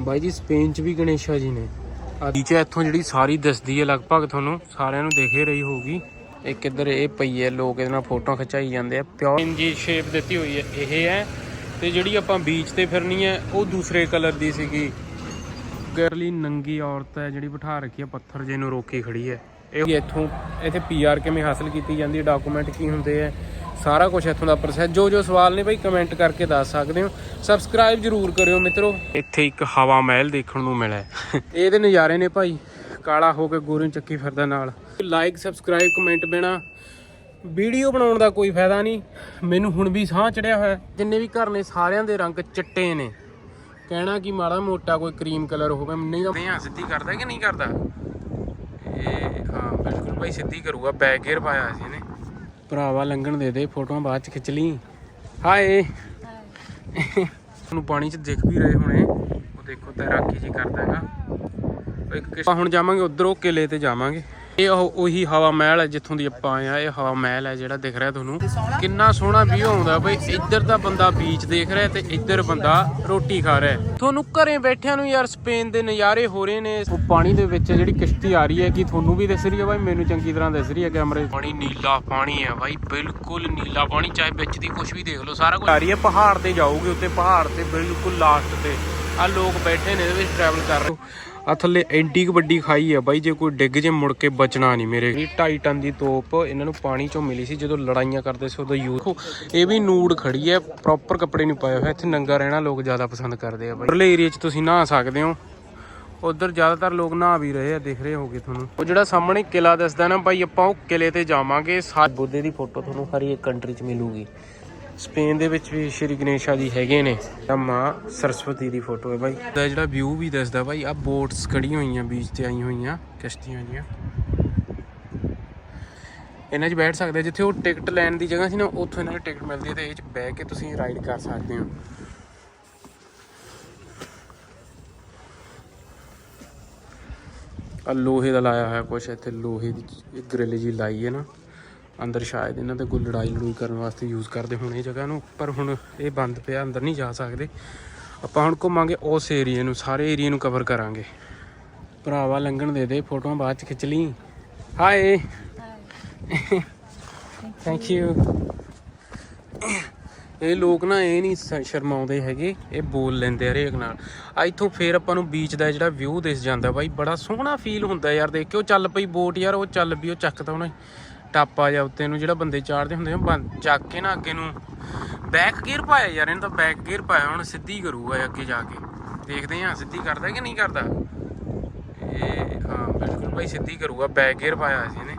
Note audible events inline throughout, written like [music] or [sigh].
ਬਾਈ ਜੀ, ਸਪੇਨ ਚ ਵੀ ਗਣੇਸ਼ਾ ਜੀ ਨੇ। ਆ ਨੀਚੇ ਇੱਥੋਂ ਜਿਹੜੀ ਸਾਰੀ ਦਿਸਦੀ ਹੈ, ਲਗਭਗ ਤੁਹਾਨੂੰ ਸਾਰਿਆਂ ਨੂੰ ਦਿਖੇ ਰਹੀ ਹੋਊਗੀ। ਇੱਕ ਇੱਧਰ ਇਹ ਪਈ ਹੈ, ਲੋਕ ਇਹਦੇ ਨਾਲ ਫੋਟੋਆਂ ਖਿਚਾਈ ਜਾਂਦੇ ਆ। ਪਿਓਰ ਜੀ ਸ਼ੇਪ ਦਿੱਤੀ ਹੋਈ ਹੈ, ਇਹ ਹੈ। ਤੇ ਜਿਹੜੀ ਆਪਾਂ ਬੀਚ ਤੇ ਫਿਰਨੀ ਹੈ, ਉਹ ਦੂਸਰੇ ਕਲਰ ਦੀ ਸੀਗੀ। ਗਰਲੀ ਨੰਗੀ ਔਰਤ ਹੈ, ਜਿਹੜੀ ਬਿਠਾ ਰੱਖੀ ਹੈ ਪੱਥਰ ਜੇ ਨੂੰ ਰੋਕੀ ਖੜੀ ਹੈ। ਇਹ ਇੱਥੋਂ, ਇੱਥੇ ਪੀਆਰ ਕਿਵੇਂ ਹਾਸਲ ਕੀਤੀ ਜਾਂਦੀ ਹੈ? ਡਾਕੂਮੈਂਟ ਕੀ ਹੁੰਦੇ ਆ ਸਾਰਾ ਕੁਝ ਇੱਥੋਂ ਦਾ ਪ੍ਰੋਸੈਸ ਜੋ ਜੋ ਸਵਾਲ ਨੇ ਬਈ ਕਮੈਂਟ ਕਰਕੇ ਦੱਸ ਸਕਦੇ ਹੋ। ਸਬਸਕ੍ਰਾਈਬ ਜਰੂਰ ਕਰਿਓ ਮਿੱਤਰੋ। ਇੱਥੇ ਇੱਕ ਹਵਾ ਮਹਿਲ ਦੇਖਣ ਨੂੰ ਮਿਲਿਆ। [laughs] ਇਹਦੇ ਨਜ਼ਾਰੇ ਨੇ ਭਾਈ। ਕਾਲਾ ਹੋ ਕੇ ਗੋਰੀ ਚੱਕੀ ਫਿਰਦਾ ਨਾਲ। ਲਾਈਕ ਸਬਸਕ੍ਰਾਈਬ ਕਮੈਂਟ ਦੇਣਾ ਵੀਡੀਓ ਬਣਾਉਣ ਦਾ ਕੋਈ ਫਾਇਦਾ ਨਹੀਂ। ਮੈਨੂੰ ਹੁਣ ਵੀ ਸਾਹ ਚੜਿਆ ਹੋਇਆ ਜਿੰਨੇ ਵੀ ਘਰ ਨੇ ਸਾਰਿਆਂ ਦੇ ਰੰਗ ਚਿੱਟੇ ਨੇ। ਕਹਿਣਾ ਕਿ ਮਾੜਾ ਮੋਟਾ ਕੋਈ ਕਰੀਮ ਕਲਰ ਹੋਵੇ ਨਹੀਂ ਤਾਂ ਹਾਂ ਸਿੱਧੀ ਕਰਦਾ ਕਿ ਨਹੀਂ ਕਰਦਾ? ਇਹ ਹਾਂ ਬਿਲਕੁਲ ਭਾਈ ਸਿੱਧੀ ਕਰੂਗਾ। ਬੈਕ ਗੇਅਰ ਪਾਇਆ ਸੀ ਇਹਨੇ। ਭਰਾਵਾ ਲੰਘਣ ਦੇ ਦੇ, ਫੋਟੋਆਂ ਬਾਅਦ ਚ ਖਿੱਚ ਲਈ। ਹਾਏ। ਤੁਹਾਨੂੰ ਪਾਣੀ ਚ ਦਿਖ ਵੀ ਰਹੇ ਹੋਣੇ। ਉਹ ਦੇਖੋ ਤੈਰਾਕੀ ਜੀ ਕਰਦਾ ਹੈਗਾ। ਇੱਕ ਹੁਣ ਜਾਵਾਂਗੇ, ਉਧਰੋਂ ਕਿਲੇ ਤੇ ਜਾਵਾਂਗੇ। ਇਹ ਉਹੀ ਹਵਾ ਮਹਿਲ ਹੈ ਜਿੱਥੋਂ ਦੀ ਆਪਾਂ ਆਏ ਆ ਇਹ ਹਵਾ ਮਹਿਲ ਹੈ ਜਿਹੜਾ ਦਿਖ ਰਿਹਾ ਤੁਹਾਨੂੰ। ਕਿੰਨਾ ਸੋਹਣਾ ਵਿਊ ਆਉਂਦਾ ਬਈ। ਇੱਧਰ ਦਾ ਬੰਦਾ ਬੀਚ ਦੇਖ ਰਿਹਾ ਤੇ ਇੱਧਰ ਬੰਦਾ ਰੋਟੀ ਖਾ ਰਿਹਾ ਤੁਹਾਨੂੰ ਘਰੇ ਬੈਠਿਆਂ ਨੂੰ ਯਾਰ ਸਪੇਨ ਦੇ ਨਜ਼ਾਰੇ ਹੋ ਰਹੇ ਨੇ। ਉਹ ਪਾਣੀ ਦੇ ਵਿੱਚ ਜਿਹੜੀ ਕਿਸ਼ਤੀ ਆ ਰਹੀ ਹੈ ਕਿ ਤੁਹਾਨੂੰ ਵੀ ਦਿਸ ਰਹੀ ਹੈ ਬਾਈ, ਮੈਨੂੰ ਚੰਗੀ ਤਰ੍ਹਾਂ ਦਿਸ ਰਹੀ ਹੈ ਕੈਮਰੇ ਪਾਣੀ ਨੀਲਾ ਪਾਣੀ ਹੈ ਬਾਈ, ਬਿਲਕੁਲ ਨੀਲਾ ਪਾਣੀ। ਚਾਹੇ ਵਿੱਚ ਦੀ ਕੁਝ ਵੀ ਦੇਖ ਲਓ, ਸਾਰਾ ਕੁਝ ਆ ਰਹੀ ਹੈ। ਪਹਾੜ ਤੇ ਜਾਓਗੇ ਉੱਤੇ ਪਹਾੜ ਤੇ ਬਿਲਕੁਲ ਲਾਸਟ ਤੇ। ਆ ਲੋਕ ਬੈਠੇ ਨੇ, ਇਹਦੇ ਵਿੱਚ ਟਰੈਵਲ ਕਰ ਰਹੇ। ਆ ਥੱਲੇ ਐਂਟੀ ਕੁ ਵੱਡੀ ਖਾਈ ਆ ਬਾਈ ਜੇ ਕੋਈ ਡਿੱਗ ਜੇ ਮੁੜ ਕੇ ਬਚਣਾ ਨਹੀਂ ਮੇਰੇ। ਇਹ 2.5 ਟਨ ਦੀ ਤੋਪ ਇਹਨਾਂ ਨੂੰ ਪਾਣੀ ਚੋਂ ਮਿਲੀ ਸੀ ਜਦੋਂ ਲੜਾਈਆਂ ਕਰਦੇ ਸੀ ਉਦੋਂ ਯੂਥ ਇਹ ਵੀ ਨੂੜ ਖੜੀ ਹੈ ਪ੍ਰੋਪਰ ਕੱਪੜੇ ਨਹੀਂ ਪਾਏ ਹੋਏ ਇੱਥੇ ਨੰਗਾ ਰਹਿਣਾ ਲੋਕ ਜ਼ਿਆਦਾ ਪਸੰਦ ਕਰਦੇ ਆ ਬਾਈ। ਉਰਲੇ ਏਰੀਆ 'ਚ ਤੁਸੀਂ ਨਹਾ ਸਕਦੇ ਹੋ। ਉਧਰ ਜ਼ਿਆਦਾਤਰ ਲੋਕ ਨਹਾ ਵੀ ਰਹੇ ਆ ਦਿਖ ਰਹੇ ਹੋਗੇ ਤੁਹਾਨੂੰ। ਉਹ ਜਿਹੜਾ ਸਾਹਮਣੇ ਕਿਲਾ ਦਿਸਦਾ ਨਾ ਬਾਈ ਆਪਾਂ ਉਹ ਕਿਲੇ ਤੇ ਜਾਵਾਂਗੇ। ਸਾ ਬੁੱਧੇ ਦੀ ਫੋਟੋ ਤੁਹਾਨੂੰ ਹਰ ਇੱਕ ਕੰਟਰੀ 'ਚ ਮਿਲੂਗੀ। ਸਪੇਨ ਦੇ ਵਿੱਚ ਵੀ ਸ਼੍ਰੀ ਗਣੇਸ਼ਾ ਜੀ ਹੈਗੇ ਨੇ। ਤਾਂ ਮਾਂ ਸਰਸਵਤੀ ਦੀ ਫੋਟੋ ਹੈ ਬਾਈ। ਦਾ ਜਿਹੜਾ ਵਿਊ ਵੀ ਦੱਸਦਾ ਬਾਈ ਆ ਬੋਟਸ ਖੜੀਆਂ ਹੋਈਆਂ ਬੀਚ ਤੇ ਆਈ ਹੋਈਆਂ, ਕਿਸ਼ਤੀਆਂ ਜੀਆਂ ਇਹਨਾਂ 'ਚ ਬੈਠ ਸਕਦੇ ਜਿੱਥੇ ਉਹ ਟਿਕਟ ਲੈਣ ਦੀ ਜਗ੍ਹਾ ਸੀ ਨਾ, ਉੱਥੋਂ ਇਹਨਾਂ ਨੂੰ ਟਿਕਟ ਮਿਲਦੀ ਹੈ ਤੇ ਇਹ 'ਚ ਬਹਿ ਕੇ ਤੁਸੀਂ ਰਾਈਡ ਕਰ ਸਕਦੇ ਹੋ। ਆ ਲੋਹੇ ਦਾ ਲਾਇਆ ਹੋਇਆ ਕੁਛ, ਇੱਥੇ ਲੋਹੇ ਦੀ ਗ੍ਰਿਲ ਜੀ ਲਾਈ ਹੈ ਨਾ। ਅੰਦਰ ਸ਼ਾਇਦ ਇਹਨਾਂ ਤੇ ਕੋਈ ਲੜਾਈ ਲੜੂਈ ਕਰਨ ਵਾਸਤੇ ਯੂਜ਼ ਕਰਦੇ ਹੁਣ ਇਹ ਜਗ੍ਹਾ ਨੂੰ ਪਰ ਹੁਣ ਇਹ ਬੰਦ ਪਿਆ ਅੰਦਰ ਨਹੀਂ ਜਾ ਸਕਦੇ। ਆਪਾਂ ਹੁਣ ਘੁੰਮਾਂਗੇ ਉਸ ਏਰੀਏ ਨੂੰ ਸਾਰੇ ਏਰੀਏ ਨੂੰ ਕਵਰ ਕਰਾਂਗੇ। ਭਰਾਵਾ ਲੰਘਣ ਦੇ ਦੇ ਫੋਟੋਆਂ ਬਾਅਦ ਚ ਖਿੱਚ ਲਈ। ਹਾਏ ਥੈਂਕ ਯੂ ਇਹ ਲੋਕ ਨਾ ਇਹ ਨਹੀਂ ਸ਼ਰਮਾਉਂਦੇ ਹੈਗੇ ਇਹ ਬੋਲ ਲੈਂਦੇ ਆ ਹਰੇਕ ਨਾਲ। ਆ ਇੱਥੋਂ ਫੇਰ ਆਪਾਂ ਨੂੰ ਬੀਚ ਦਾ ਜਿਹੜਾ ਵਿਊ ਦਿਸ ਜਾਂਦਾ ਬਾਈ ਬੜਾ ਸੋਹਣਾ ਫੀਲ ਹੁੰਦਾ ਯਾਰ ਦੇਖ ਕੇ। ਉਹ ਚੱਲ ਪਈ ਬੋਟ ਯਾਰ ਉਹ ਚੱਲ ਪਈ ਉਹ ਚੱਕਦਾ ਉਹਨੇ। ਟਾਪਾ ਜਾਂ ਉੱਤੇ ਨੂੰ ਜਿਹੜਾ ਬੰਦੇ ਚਾੜਦੇ ਹੁੰਦੇ ਆ ਚੱਕ ਕੇ ਨਾ ਅੱਗੇ ਨੂੰ ਬੈਕ ਗੇਅਰ ਪਾਇਆ ਯਾਰ, ਇਹਨੇ ਤਾਂ ਬੈਕ ਗੇਅਰ ਪਾਇਆ, ਹੁਣ ਸਿੱਧੀ ਕਰੂਗਾ ਅੱਗੇ ਜਾ ਕੇ। ਦੇਖਦੇ ਹਾਂ ਸਿੱਧੀ ਕਰਦਾ ਕਿ ਨਹੀਂ ਕਰਦਾ। ਇਹ, ਹਾਂ, ਬਿਲਕੁਲ ਭਾਈ ਸਿੱਧੀ ਕਰੂਗਾ ਬੈਕ ਗੇਅਰ ਪਾਇਆ ਸੀ ਇਹਨੇ।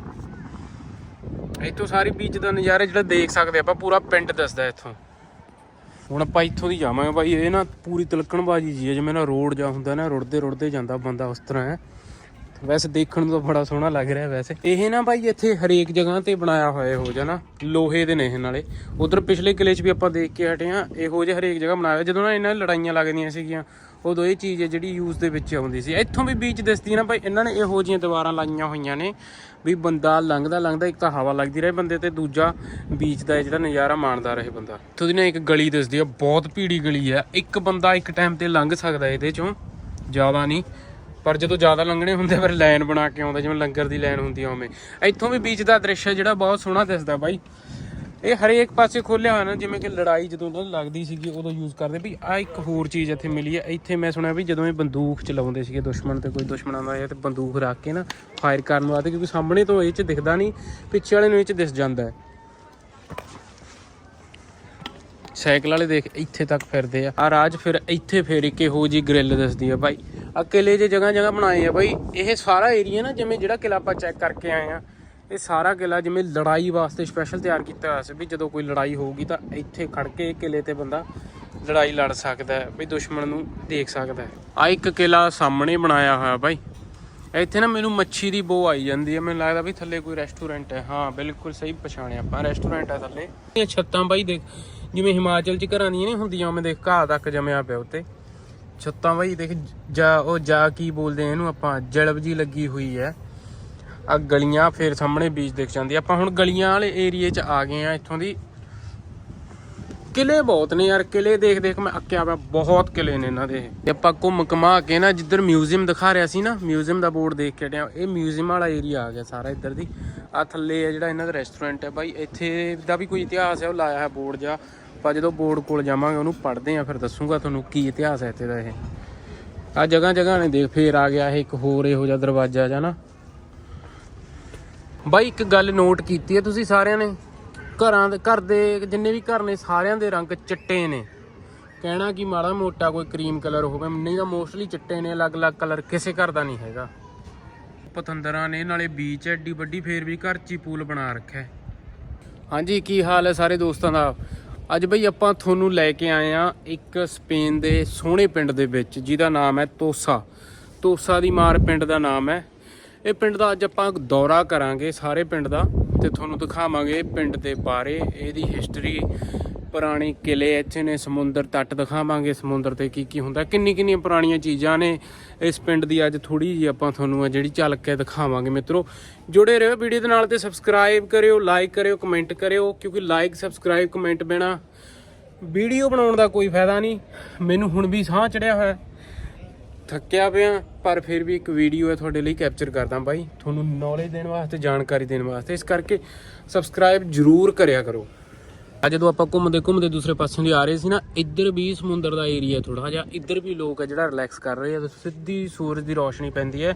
ਇੱਥੋਂ ਸਾਰੀ ਬੀਚ ਦਾ ਨਜ਼ਾਰਾ ਜਿਹੜਾ ਦੇਖ ਸਕਦੇ ਆਪਾਂ ਪੂਰਾ ਪਿੰਡ ਦੱਸਦਾ ਇੱਥੋਂ। ਹੁਣ ਆਪਾਂ ਇੱਥੋਂ ਦੀ ਜਾਵਾਂਗੇ ਭਾਈ, ਇਹ ਨਾ ਪੂਰੀ ਤਿਲਕਣਬਾਜੀ ਜੀ ਹੈ ਜਿਵੇਂ ਨਾ ਰੋਡ ਜਾ ਹੁੰਦਾ ਨਾ ਰੁੜਦੇ ਰੁੜਦੇ ਜਾਂਦਾ ਬੰਦਾ ਉਸ ਤਰ੍ਹਾਂ ਹੈ। ਵੈਸੇ ਦੇਖਣ ਨੂੰ ਤਾਂ ਬੜਾ ਸੋਹਣਾ ਲੱਗ ਰਿਹਾ ਵੈਸੇ। ਇਹ ਨਾ ਭਾਈ ਇੱਥੇ ਹਰੇਕ ਜਗ੍ਹਾ ਤੇ ਬਣਾਇਆ ਹੋਇਆ ਇਹੋ ਜਿਹਾ ਨਾ, ਲੋਹੇ ਦੇ ਨੇ ਇਹ ਨਾਲੇ। ਉਧਰ ਪਿਛਲੇ ਕਿਲੇ 'ਚ ਵੀ ਆਪਾਂ ਦੇਖ ਕੇ ਹਟੇ ਆ ਇਹੋ ਜਿਹੇ ਹਰੇਕ ਜਗ੍ਹਾ ਬਣਾਇਆ ਹੋਇਆ। ਜਦੋਂ ਨਾ ਇਹਨਾਂ ਲੜਾਈਆਂ ਲੱਗਦੀਆਂ ਸੀਗੀਆਂ, ਉਦੋਂ ਇਹ ਚੀਜ਼ ਹੈ ਜਿਹੜੀ ਯੂਜ਼ ਦੇ ਵਿੱਚ ਆਉਂਦੀ ਸੀ। ਇੱਥੋਂ ਵੀ ਬੀਚ ਦਿਸਦੀ ਹੈ ਨਾ ਭਾਈ ਇਹਨਾਂ ਨੇ ਇਹੋ ਜਿਹੀਆਂ ਦੀਵਾਰਾਂ ਲਾਈਆਂ ਹੋਈਆਂ ਨੇ, ਵੀ ਬੰਦਾ ਲੰਘਦਾ ਲੰਘਦਾ ਇੱਕ ਤਾਂ ਹਵਾ ਲੱਗਦੀ ਰਹੇ ਬੰਦੇ ਤੇ, ਦੂਜਾ ਬੀਚ ਦਾ ਜਿਹੜਾ ਨਜ਼ਾਰਾ ਮਾਣਦਾ ਰਹੇ ਬੰਦਾ। ਇੱਥੋਂ ਦੀ ਨਾ ਇੱਕ ਗਲੀ ਦਿਸਦੀ ਆ, ਬਹੁਤ ਭੀੜੀ ਗਲੀ ਆ। ਇੱਕ ਬੰਦਾ ਇੱਕ ਟਾਈਮ ਤੇ ਲੰਘ ਸਕਦਾ ਇਹਦੇ ਚੋਂ, ਜ਼ਿਆਦਾ ਨਹੀਂ। ਪਰ ਜਦੋਂ ਜ਼ਿਆਦਾ ਲੰਘਣੇ ਹੁੰਦੇ ਫਿਰ ਲਾਈਨ ਬਣਾ ਕੇ ਆਉਂਦਾ, ਜਿਵੇਂ ਲੰਗਰ ਦੀ ਲਾਈਨ ਹੁੰਦੀ ਆ ਉਵੇਂ। ਇੱਥੋਂ ਵੀ ਬੀਚ ਦਾ ਦ੍ਰਿਸ਼ ਜਿਹੜਾ ਬਹੁਤ ਸੋਹਣਾ ਦਿਸਦਾ ਬਾਈ। ਇਹ ਹਰੇਕ ਪਾਸੇ ਖੋਲਿਆ ਹੋਇਆ ਨਾ, ਜਿਵੇਂ ਕਿ ਲੜਾਈ ਜਦੋਂ ਉਹਨਾਂ ਲੱਗਦੀ ਸੀਗੀ, ਉਦੋਂ ਯੂਜ਼ ਕਰਦੇ ਵੀ ਆ ਇੱਕ ਹੋਰ ਚੀਜ਼ ਇੱਥੇ ਮਿਲੀ ਹੈ ਇੱਥੇ ਮੈਂ ਸੁਣਿਆ ਵੀ ਜਦੋਂ ਇਹ ਬੰਦੂਕ ਚਲਾਉਂਦੇ ਸੀਗੇ ਦੁਸ਼ਮਣ ਤੇ, ਕੋਈ ਦੁਸ਼ਮਣ ਆਉਂਦਾ ਹੈ ਤੇ ਬੰਦੂਕ ਰੱਖ ਕੇ ਨਾ ਫਾਇਰ ਕਰਨ ਵਾਸਤੇ, ਕਿਉਂਕਿ ਸਾਹਮਣੇ ਤੋਂ ਇਹ ਚ ਦਿਖਦਾ ਨਹੀਂ, ਪਿੱਛੇ ਵਾਲੇ ਨੂੰ ਇਹ ਚ ਦਿਸ ਜਾਂਦਾ ਹੈ। ਸਾਈਕਲ ਵਾਲੇ ਦੇਖ, ਇੱਥੇ ਤੱਕ ਫਿਰਦੇ ਆ। ਆ ਰਾਜ ਫਿਰ ਇੱਥੇ ਫੇਰ ਇੱਕ ਇਹੋ ਜੀ ਗ੍ਰਿਲ ਦਿਸਦੀ ਆ ਬਾਈ। ਆ ਕਿਲੇ ਜੇ ਜਗ੍ਹਾ ਜਗ੍ਹਾ ਬਣਾਏ ਆ ਬਾਈ, ਇਹ ਸਾਰਾ ਏਰੀਆ ਨਾ ਜਿਵੇਂ ਜਿਹੜਾ ਕਿਲਾ ਆਪਾਂ ਚੈੱਕ ਕਰਕੇ ਆਏ ਆ, ਇਹ ਸਾਰਾ ਕਿਲਾ ਜਿਵੇਂ ਲੜਾਈ ਵਾਸਤੇ ਸਪੈਸ਼ਲ ਤਿਆਰ ਕੀਤਾ ਹੋਇਆ ਸੀ ਵੀ ਜਦੋਂ ਕੋਈ ਲੜਾਈ ਹੋਊਗੀ ਤਾਂ ਇੱਥੇ ਖੜ ਕੇ ਇਹ ਕਿਲੇ ਤੇ ਬੰਦਾ ਲੜਾਈ ਲੜ ਸਕਦਾ ਹੈ, ਵੀ ਦੁਸ਼ਮਣ ਨੂੰ ਦੇਖ ਸਕਦਾ ਹੈ। ਆ ਇੱਕ ਕਿਲਾ ਸਾਹਮਣੇ ਬਣਾਇਆ ਹੋਇਆ ਬਾਈ। ਇੱਥੇ ਨਾ ਮੈਨੂੰ ਮੱਛੀ ਦੀ ਬੋ ਆਈ ਜਾਂਦੀ ਹੈ, ਮੈਨੂੰ ਲੱਗਦਾ ਵੀ ਥੱਲੇ ਕੋਈ ਰੈਸਟੋਰੈਂਟ ਹੈ। ਹਾਂ, ਬਿਲਕੁਲ ਸਹੀ ਪਛਾਣਿਆ ਆਪਾਂ ਰੈਸਟੋਰੈਂਟ ਹੈ ਥੱਲੇ। ਇਹ ਛੱਤਾਂ ਬਾਈ ਦੇਖ, ਜਿਵੇਂ ਹਿਮਾਚਲ 'ਚ ਘਰਾਂ ਦੀਆਂ ਨਹੀਂ ਹੁੰਦੀਆਂ, ਉਵੇਂ ਦੇਖ ਘਾਹ ਤੱਕ ਜਮਿਆ ਪਿਆ ਉੱਤੇ। ਛੱਤਾਂ ਬਾਈ, ਦੇਖ, ਜਾ, ਉਹ ਜਾ ਕੀ ਬੋਲਦੇ ਇਹਨੂੰ ਆਪਾਂ, ਜਲਬ ਜੀ ਲੱਗੀ ਹੋਈ ਹੈ। ਆ ਗਲੀਆਂ ਫੇਰ ਸਾਹਮਣੇ ਬੀਚ ਦਿਖ ਜਾਂਦੀ ਆਪਾਂ ਹੁਣ ਗਲੀਆਂ ਵਾਲੇ ਏਰੀਏ 'ਚ ਆ ਗਏ ਆ ਇੱਥੋਂ ਦੀ। ਕਿਲੇ ਬਹੁਤ ਨੇ ਯਾਰ, ਕਿਲੇ ਦੇਖ ਦੇਖ ਮੈਂ ਅੱਕਿਆ ਪਿਆ, ਬਹੁਤ ਕਿਲੇ ਨੇ ਇਹਨਾਂ ਦੇ। ਤੇ ਆਪਾਂ ਘੁੰਮ ਘਮਾ ਕੇ ਨਾ, ਜਿੱਧਰ ਮਿਊਜ਼ੀਅਮ ਦਿਖਾ ਰਿਹਾ ਸੀ ਨਾ ਮਿਊਜ਼ੀਅਮ ਦਾ ਬੋਰਡ ਦੇਖ ਕੇ ਹਟਿਆ, ਇਹ ਮਿਊਜ਼ੀਅਮ ਵਾਲਾ ਏਰੀਆ ਆ ਗਿਆ ਸਾਰਾ ਇੱਧਰ ਦੀ। ਆ ਥੱਲੇ ਆ ਜਿਹੜਾ ਇਹਨਾਂ ਦਾ ਰੈਸਟੋਰੈਂਟ ਹੈ ਬਾਈ, ਇੱਥੇ ਦਾ ਵੀ ਕੋਈ ਇਤਿਹਾਸ ਹੈ, ਉਹ ਲਾਇਆ ਹੈ ਬੋਰਡ ਜਾਂ ਆਪਾਂ ਜਦੋਂ ਬੋਰਡ ਕੋਲ ਜਾਵਾਂਗੇ, ਉਹਨੂੰ ਪੜ੍ਹਦੇ ਆ ਫਿਰ ਦੱਸੂਗਾ ਤੁਹਾਨੂੰ ਕੀ ਇਤਿਹਾਸ ਹੈ ਇੱਥੇ ਦਾ ਇਹ। ਆ ਜਗ੍ਹਾ ਜਗ੍ਹਾ ਨੇ ਦੇਖ, ਫੇਰ ਆ ਗਿਆ ਇਹ ਇੱਕ ਹੋਰ ਇਹੋ ਜਿਹਾ ਦਰਵਾਜ਼ਾ ਜਾਂ ਨਾ। ਬਾਈ, ਇੱਕ ਗੱਲ ਨੋਟ ਕੀਤੀ ਹੈ ਤੁਸੀਂ ਸਾਰਿਆਂ ਨੇ। ਘਰਾਂ ਦੇ, ਘਰ ਦੇ, ਜਿੰਨੇ ਵੀ ਘਰ ਨੇ, ਸਾਰਿਆਂ ਦੇ ਰੰਗ ਚਿੱਟੇ ਨੇ। ਕਹਿਣਾ ਕਿ ਮਾੜਾ ਮੋਟਾ ਕੋਈ ਕਰੀਮ ਕਲਰ ਹੋਵੇ, ਨਹੀਂ ਤਾਂ ਮੋਸਟਲੀ ਚਿੱਟੇ ਨੇ, ਅਲੱਗ-ਅਲੱਗ ਕਲਰ ਕਿਸੇ ਘਰ ਦਾ ਨਹੀਂ ਹੈਗਾ। ਪਤੰਦਰਾਂ ਨੇ, ਨਾਲੇ ਬੀਚ ਐਡੀ ਵੱਡੀ, ਫੇਰ ਵੀ ਘਰ 'ਚ ਹੀ ਪੂਲ ਬਣਾ ਰੱਖਿਆ। ਹਾਂਜੀ, ਕੀ ਹਾਲ ਹੈ ਸਾਰੇ ਦੋਸਤਾਂ ਦਾ? ਅੱਜ ਬਈ ਆਪਾਂ ਤੁਹਾਨੂੰ ਲੈ ਕੇ ਆਏ ਆ ਇੱਕ ਸਪੇਨ ਦੇ ਸੋਹਣੇ ਪਿੰਡ ਦੇ ਵਿੱਚ, ਜਿਹਦਾ ਨਾਮ ਹੈ ਤੋਸਾ। ਤੋਸਾ ਦੀ ਮਾਰ ਪਿੰਡ ਦਾ ਨਾਮ ਹੈ। ਇਹ ਪਿੰਡ ਦਾ ਅੱਜ ਆਪਾਂ ਦੌਰਾ ਕਰਾਂਗੇ ਸਾਰੇ ਪਿੰਡ ਦਾ ਤੇ ਤੁਹਾਨੂੰ ਦਿਖਾਵਾਂਗੇ ਪਿੰਡ ਦੇ ਬਾਰੇ, ਇਹਦੀ ਹਿਸਟਰੀ ਪੁਰਾਣੇ ਕਿਲੇ ਇੱਥੇ ਨੇ, ਸਮੁੰਦਰ ਤੱਟ ਦਿਖਾਵਾਂਗੇ। ਸਮੁੰਦਰ ਤੇ ਕੀ ਕੀ ਹੁੰਦਾ ਕਿੰਨੀ ਕਿੰਨੀਆਂ ਪੁਰਾਣੀਆਂ ਚੀਜ਼ਾਂ ਨੇ। ਇਸ ਪਿੰਡ ਦੀ ਅੱਜ ਥੋੜੀ ਜੀ ਆਪਾਂ ਤੁਹਾਨੂੰ ਆ ਜਿਹੜੀ ਝਲਕ ਕੇ ਦਿਖਾਵਾਂਗੇ ਮਿੱਤਰੋ। ਜੁੜੇ ਰਹੋ ਵੀਡੀਓ ਦੇ ਨਾਲ ਤੇ ਸਬਸਕ੍ਰਾਈਬ ਕਰਿਓ ਲਾਈਕ ਕਰਿਓ ਕਮੈਂਟ ਕਰਿਓ, ਕਿਉਂਕਿ ਲਾਈਕ ਸਬਸਕ੍ਰਾਈਬ ਕਮੈਂਟ ਬਿਨਾ ਵੀਡੀਓ ਬਣਾਉਣ ਦਾ ਕੋਈ ਫਾਇਦਾ ਨਹੀਂ। ਮੈਨੂੰ ਹੁਣ ਵੀ ਸਾਹ ਚੜਿਆ ਹੋਇਆ। ਥੱਕਿਆ ਪਿਆ, ਪਰ ਫਿਰ ਵੀ ਇੱਕ ਵੀਡੀਓ ਹੈ ਤੁਹਾਡੇ ਲਈ ਕੈਪਚਰ ਕਰਦਾ ਬਾਈ। ਤੁਹਾਨੂੰ ਨੌਲੇਜ ਦੇਣ ਵਾਸਤੇ, ਜਾਣਕਾਰੀ ਦੇਣ ਵਾਸਤੇ। ਇਸ ਕਰਕੇ ਸਬਸਕ੍ਰਾਈਬ ਜਰੂਰ ਕਰਿਆ ਕਰੋ। ਆ ਜਦੋਂ ਆਪਾਂ ਘੁੰਮਦੇ ਘੁੰਮਦੇ ਦੂਸਰੇ ਪਾਸੇ ਦੀ ਆ ਰਹੇ ਸੀ ਨਾ, ਇੱਧਰ ਵੀ ਸਮੁੰਦਰ ਦਾ ਏਰੀਆ ਥੋੜਾ ਜਿਹਾ, ਇੱਧਰ ਵੀ ਲੋਕ ਆ ਜਿਹੜਾ ਰਿਲੈਕਸ ਕਰ ਰਹੇ ਆ ਤੇ ਸਿੱਧੀ ਸੂਰਜ ਦੀ ਰੋਸ਼ਨੀ ਪੈਂਦੀ ਹੈ।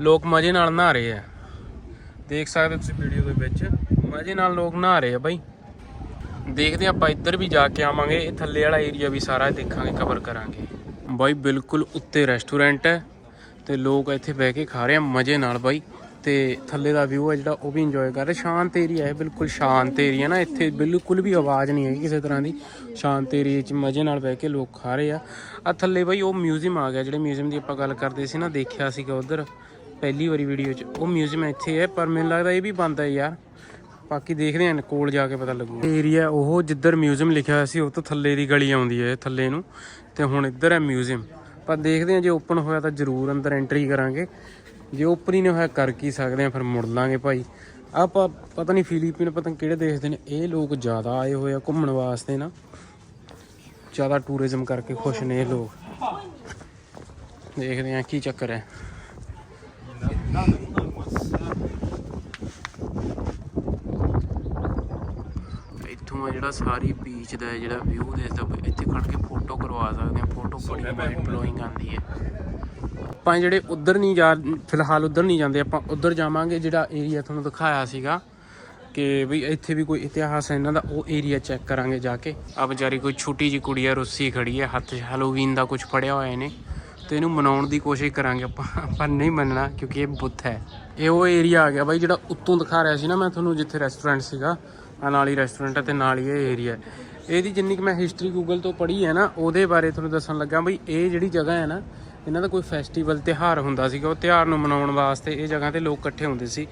ਲੋਕ ਮਜ਼ੇ ਨਾਲ ਨਹਾ ਰਹੇ ਆ। ਦੇਖ ਸਕਦੇ ਹੋ ਤੁਸੀਂ ਵੀਡੀਓ ਦੇ ਵਿੱਚ, ਮਜ਼ੇ ਨਾਲ ਲੋਕ ਨਹਾ ਰਹੇ ਆ ਬਾਈ। ਦੇਖਦੇ ਆਪਾਂ ਇੱਧਰ ਵੀ ਜਾ ਕੇ ਆਵਾਂਗੇ, ਇਹ ਥੱਲੇ ਵਾਲਾ ਏਰੀਆ ਵੀ ਸਾਰਾ ਦੇਖਾਂਗੇ ਕਵਰ ਕਰਾਂਗੇ। ਬਾਈ, ਬਿਲਕੁਲ ਉੱਤੇ ਰੈਸਟੋਰੈਂਟ ਹੈ ਤੇ ਲੋਕ ਇੱਥੇ ਬਹਿ ਕੇ ਖਾ ਰਹੇ ਆ, ਮਜ਼ੇ ਨਾਲ ਬਾਈ। ਤੇ ਥੱਲੇ ਦਾ ਵਿਊ ਹੈ ਜਿਹੜਾ, ਉਹ ਵੀ ਇੰਜੋਏ ਕਰ ਰਹੇ। ਸ਼ਾਂਤ ਏਰੀਆ ਹੈ ਬਿਲਕੁਲ ਸ਼ਾਂਤ ਏਰੀਆ ਨਾ। ਇੱਥੇ ਬਿਲਕੁਲ ਵੀ ਆਵਾਜ਼ ਨਹੀਂ ਹੈਗੀ ਕਿਸੇ ਤਰ੍ਹਾਂ ਦੀ। ਸ਼ਾਂਤ ਏਰੀਏ 'ਚ ਮਜ਼ੇ ਨਾਲ ਬਹਿ ਕੇ ਲੋਕ ਖਾ ਰਹੇ ਆ। ਆ ਥੱਲੇ ਬਾਈ ਉਹ ਮਿਊਜ਼ੀਅਮ ਆ ਗਿਆ, ਜਿਹੜੇ ਮਿਊਜ਼ੀਅਮ ਦੀ ਆਪਾਂ ਗੱਲ ਕਰਦੇ ਸੀ ਨਾ, ਦੇਖਿਆ ਸੀਗਾ ਉਧਰ, ਪਹਿਲੀ ਵਾਰੀ ਵੀਡੀਓ 'ਚ। ਉਹ ਮਿਊਜ਼ੀਅਮ ਇੱਥੇ ਹੈ, ਪਰ ਮੈਨੂੰ ਲੱਗਦਾ ਇਹ ਵੀ ਬੰਦ ਹੈ ਯਾਰ। ਬਾਕੀ ਦੇਖਦੇ ਹਾਂ, ਕੋਲ ਜਾ ਕੇ ਪਤਾ ਲੱਗੂਗਾ। ਏਰੀਆ ਉਹ ਜਿੱਧਰ ਮਿਊਜ਼ੀਅਮ ਲਿਖਿਆ ਹੋਇਆ ਸੀ, ਉਹ ਤੋਂ ਥੱਲੇ ਦੀ ਗਲੀ ਆਉਂਦੀ ਹੈ, ਥੱਲੇ ਨੂੰ। ਤੇ ਹੁਣ ਇੱਧਰ ਹੈ ਮਿਊਜ਼ੀਅਮ ਪਰ ਦੇਖਦੇ ਹਾਂ, ਜੇ ਓਪਨ ਹੋਇਆ ਤਾਂ ਜ਼ਰੂਰ ਅੰਦਰ ਐਂਟਰੀ ਕਰਾਂਗੇ। ਜੇ ਓਪਨ ਹੀ ਨਹੀਂ ਹੋਇਆ ਕਰ ਕੀ ਸਕਦੇ ਆ ਫਿਰ ਮੁੜ ਲਾਂਗੇ ਭਾਈ। ਆਪਾਂ ਪਤਾ ਨਹੀਂ ਫਿਲੀਪੀਨ ਪਤਾ ਨੀ ਕਿਹੜੇ ਦੇਸ਼ ਦੇ ਨੇ ਇਹ ਲੋਕ ਜ਼ਿਆਦਾ ਆਏ ਹੋਏ ਆ ਘੁੰਮਣ ਵਾਸਤੇ ਨਾ। ਜ਼ਿਆਦਾ ਟੂਰਿਜ਼ਮ ਕਰਕੇ ਖੁਸ਼ ਨੇ ਇਹ ਲੋਕ। ਦੇਖਦੇ ਆ ਕੀ ਚੱਕਰ ਹੈ। ਇੱਥੋਂ ਆ ਜਿਹੜਾ ਸਾਰੀ ਬੀਚ ਦਾ ਜਿਹੜਾ ਵਿਊ ਦੇਖਦਾ ਇੱਥੇ ਖੜ ਕੇ ਫੋਟੋ ਕਰਵਾ ਸਕਦੇ ਆ ਫੋਟੋ ਬੜੀ ਮਾਈਂਡ ਬਲੋਇੰਗ ਆਉਂਦੀ ਹੈ। ਆਪਾਂ ਜਿਹੜੇ ਉਧਰ ਨਹੀਂ ਜਾ, ਫਿਲਹਾਲ ਉਧਰ ਨਹੀਂ ਜਾਂਦੇ, ਆਪਾਂ ਉਧਰ ਜਾਵਾਂਗੇ, ਜਿਹੜਾ ਏਰੀਆ ਤੁਹਾਨੂੰ ਦਿਖਾਇਆ ਸੀਗਾ ਕਿ ਵੀ ਇੱਥੇ ਵੀ ਕੋਈ ਇਤਿਹਾਸ ਹੈ ਇਹਨਾਂ ਦਾ, ਉਹ ਏਰੀਆ ਚੈੱਕ ਕਰਾਂਗੇ ਜਾ ਕੇ। ਆ ਵਿਚਾਰੀ ਕੋਈ ਛੋਟੀ ਜੀ ਕੁੜੀ ਆ, ਰੁੱਸੀ ਖੜੀ ਹੈ ਹੱਥ 'ਚ ਹੈਲੋਵੀਨ ਦਾ ਕੁਝ ਫੜਿਆ ਹੋਇਆ ਇਹਨੇ। ਤੇ ਇਹਨੂੰ ਮਨਾਉਣ ਦੀ ਕੋਸ਼ਿਸ਼ ਕਰਾਂਗੇ ਆਪਾਂ ਪਰ ਨਹੀਂ ਮੰਨਣਾ ਕਿਉਂਕਿ ਇਹ ਬੁੱਤ ਹੈ। ਇਹ ਉਹ ਏਰੀਆ ਆ ਗਿਆ ਬਾਈ, ਜਿਹੜਾ ਉੱਤੋਂ ਦਿਖਾ ਰਿਹਾ ਸੀ ਨਾ ਮੈਂ ਤੁਹਾਨੂੰ, ਜਿੱਥੇ ਰੈਸਟੋਰੈਂਟ ਸੀਗਾ। ਆ ਨਾਲ ਹੀ ਰੈਸਟੋਰੈਂਟ ਹੈ ਤੇ ਨਾਲ ਹੀ ਇਹ ਏਰੀਆ ਇਹਦੀ ਜਿੰਨੀ ਕਿ ਮੈਂ ਹਿਸਟਰੀ ਗੂਗਲ ਤੋਂ ਪੜ੍ਹੀ ਹੈ ਨਾ, ਉਹਦੇ ਬਾਰੇ ਤੁਹਾਨੂੰ ਦੱਸਣ ਲੱਗਾ ਬਈ, ਇਹ ਜਿਹੜੀ ਜਗ੍ਹਾ ਹੈ ਨਾ ਇਹਨਾਂ ਦਾ ਕੋਈ ਫੈਸਟੀਵਲ ਤਿਹਾਰ ਹੁੰਦਾ ਸੀਗਾ, ਉਹ ਤਿਹਾਰ ਨੂੰ ਮਨਾਉਣ ਵਾਸਤੇ ਇਹ ਜਗ੍ਹਾ ਤੇ ਲੋਕ ਇਕੱਠੇ ਹੁੰਦੇ ਸੀ।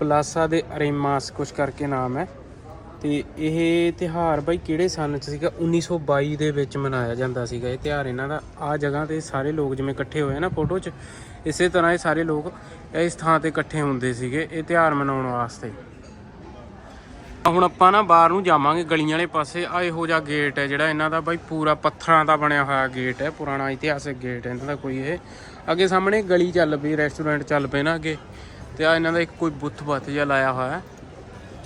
ਪਲਾਸਾ ਦੇ ਅਰੇਮਾਸ ਕੁਛ ਕਰਕੇ ਨਾਮ ਹੈ। ਤੇ ਇਹ ਤਿਹਾਰ ਬਾਈ ਕਿਹੜੇ ਸਨ ਚ ਸੀਗਾ? 1922 ਦੇ ਵਿੱਚ ਮਨਾਇਆ ਜਾਂਦਾ ਸੀਗਾ ਇਹ ਤਿਹਾਰ ਇਹਨਾਂ ਦਾ। ਆ ਜਗ੍ਹਾ ਤੇ ਸਾਰੇ ਲੋਕ ਜਿਵੇਂ ਇਕੱਠੇ ਹੋਏ ਨਾ ਫੋਟੋ 'ਚ, ਇਸੇ ਤਰ੍ਹਾਂ ਇਹ ਸਾਰੇ ਲੋਕ ਇਸ ਥਾਂ ਤੇ ਇਕੱਠੇ ਹੁੰਦੇ ਸੀਗੇ ਇਹ ਤਿਹਾਰ ਮਨਾਉਣ ਵਾਸਤੇ। ਹੁਣ ਆਪਾਂ ਨਾ ਬਾਹਰ ਨੂੰ ਜਾਵਾਂਗੇ, ਗਲੀਆਂ ਵਾਲੇ ਪਾਸੇ। ਆ ਇਹੋ ਜਿਹਾ ਗੇਟ ਹੈ ਜਿਹੜਾ ਇਹਨਾਂ ਦਾ ਬਾਈ, ਪੂਰਾ ਪੱਥਰਾਂ ਦਾ ਬਣਿਆ ਹੋਇਆ ਗੇਟ ਹੈ, ਪੁਰਾਣਾ ਇਤਿਹਾਸਿਕ ਗੇਟ ਹੈ ਇਹਨਾਂ ਦਾ ਕੋਈ ਇਹ। ਅੱਗੇ ਸਾਹਮਣੇ ਗਲੀ ਚੱਲ ਪਈ ਰੈਸਟੋਰੈਂਟ ਚੱਲ ਪਏ ਨਾ ਅੱਗੇ। ਤੇ ਆ ਇਹਨਾਂ ਦਾ ਇੱਕ ਕੋਈ ਬੁੱਤ ਬੱਤ ਜਿਹਾ ਲਾਇਆ ਹੋਇਆ ਹੈ।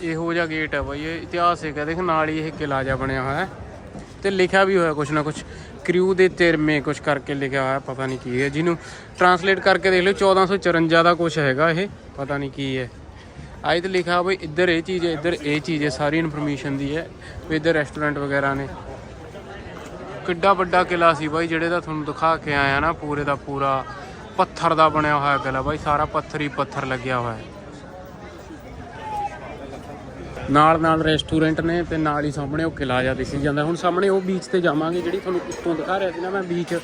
ਇਹੋ ਜਿਹਾ ਗੇਟ ਹੈ ਬਾਈ, ਇਹ ਇਤਿਹਾਸਿਕ ਹੈ, ਦੇਖ ਨਾਲ ਹੀ ਇਹ ਕਿਲਾ ਜਿਹਾ ਬਣਿਆ ਹੋਇਆ ਹੈ। ਤੇ ਲਿਖਿਆ ਵੀ ਹੋਇਆ ਕੁਛ ਨਾ ਕੁਛ, ਕ੍ਰਿਊ ਦੇ ਤਿਰਮੇ ਕੁਛ ਕਰਕੇ ਲਿਖਿਆ ਹੋਇਆ, ਪਤਾ ਨਹੀਂ ਕੀ ਹੈ। ਜਿਹਨੂੰ ਟਰਾਂਸਲੇਟ ਕਰਕੇ ਦੇਖ ਲਿਓ 1454 ਦਾ ਕੁਛ ਹੈਗਾ ਇਹ, ਪਤਾ ਨਹੀਂ ਕੀ ਹੈ। ਆਈ ਤੇ ਲਿਖਾ ਬਈ ਇੱਧਰ ਇਹ ਚੀਜ਼ ਹੈ, ਇੱਧਰ ਇਹ ਚੀਜ਼ ਹੈ, ਸਾਰੀ ਇਨਫੋਰਮੇਸ਼ਨ ਦੀ ਹੈ ਵੀ ਇੱਧਰ ਰੈਸਟੋਰੈਂਟ ਵਗੈਰਾ ਨੇ। ਕਿੱਡਾ ਵੱਡਾ ਕਿਲਾ ਸੀ ਬਾਈ, ਜਿਹੜੇ ਦਾ ਤੁਹਾਨੂੰ ਦਿਖਾ ਕੇ ਆਇਆ ਨਾ, ਪੂਰੇ ਦਾ ਪੂਰਾ ਪੱਥਰ ਦਾ ਬਣਿਆ ਹੋਇਆ ਕਿਲਾ ਬਾਈ, ਸਾਰਾ ਪੱਥਰ ਹੀ ਪੱਥਰ ਲੱਗਿਆ ਹੋਇਆ ਹੈ। ਨਾਲ ਨਾਲ ਰੈਸਟੋਰੈਂਟ ਨੇ ਤੇ ਨਾਲ ਹੀ ਸਾਹਮਣੇ ਉਹ ਕਿਲਾ ਜਿਹਾ ਦਿਸੀ ਜਾਂਦਾ। ਹੁਣ ਸਾਹਮਣੇ ਉਹ ਬੀਚ ਤੇ ਜਾਵਾਂਗੇ, ਜਿਹੜੀ ਤੁਹਾਨੂੰ ਉੱਤੋਂ ਦਿਖਾ ਰਿਹਾ ਸੀ ਨਾ ਮੈਂ ਬੀਚ